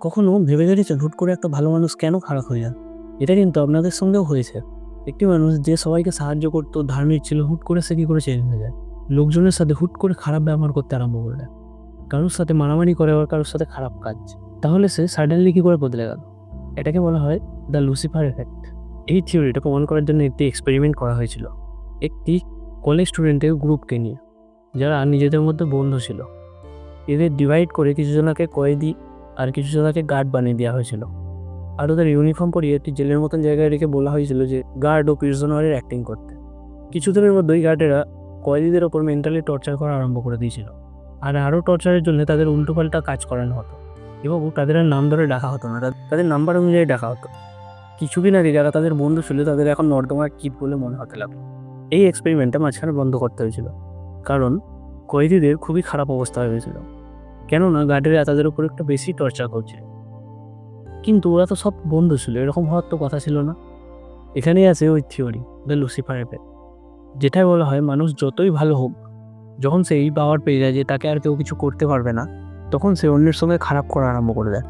কখনো ভেবে দেখেছেন হুট করে একটা ভালো মানুষ কেন খারাপ হয়ে যান? এটা কিন্তু আপনাদের সঙ্গেও হয়েছে। একটি মানুষ যে সবাইকে সাহায্য করতো, ধার্মিক ছিল, হুট করে সে কী করে চেঞ্জ হয়ে যায়? লোকজনের সাথে হুট করে খারাপ ব্যবহার করতে আরম্ভ করলে। কারোর সাথে মারামারি করে আবার কারোর সাথে খারাপ কাজ। তাহলে সে সাডেনলি কী করে বদলে গেল? এটাকে বলা হয় দ্য লুসিফার এফেক্ট এই থিওরিটা প্রমাণ করার জন্য একটি এক্সপেরিমেন্ট করা হয়েছিল। একটি কলেজ স্টুডেন্টের গ্রুপকে নিয়ে, যারা নিজেদের মধ্যে বন্ধু ছিল। এদের ডিভাইড করে কিছু জনকে কয়েদি আর কিছু জনকে গার্ড বানিয়ে দেওয়া হয়েছিল। আর ওদের ইউনিফর্ম পরিয়ে একটি জেলের মতন জায়গায় রেখে বলা হয়েছিল যে গার্ড ও প্রিজনারের অ্যাক্টিং করতে। কিছুদিনের মধ্যেই গার্ডেরা কয়েদিদের ওপর মেন্টালি টর্চার করা আরম্ভ করে দিয়েছিল। আর আরও টর্চারের জন্য তাদের উল্টোপাল্টা কাজ করানো হতো। এবং তাদের আর নাম ধরে ডাকা হতো না, তাদের নাম্বার অনুযায়ী ডাকা হতো। কিছুদিন আগে যারা তাদের বন্ধু ছিল, তাদের এখন নর্দমার কিট বলে মনে হতে লাগল। এই এক্সপেরিমেন্টটা মাঝখানে বন্ধ করতে হয়েছিল। কারণ কয়েদিদের খুবই খারাপ অবস্থা হয়ে গেছিল কেননা গার্ডেরা তাদের উপর একটু বেশি টর্চার করছে। কিন্তু ওরা তো সব বন্ধু ছিল, এরকম হওয়ার তো কথা ছিল না। এখানেই আছে ওই থিওরি দ্য লুসিফার এফেক্ট যেটাই বলা হয়, মানুষ যতই ভালো হোক, যখন সে এই পাওয়ার পেয়ে যায় যে তাকে আর কেউ কিছু করতে পারবে না, তখন সে অন্যের সঙ্গে খারাপ করা আরম্ভ করে দেয়।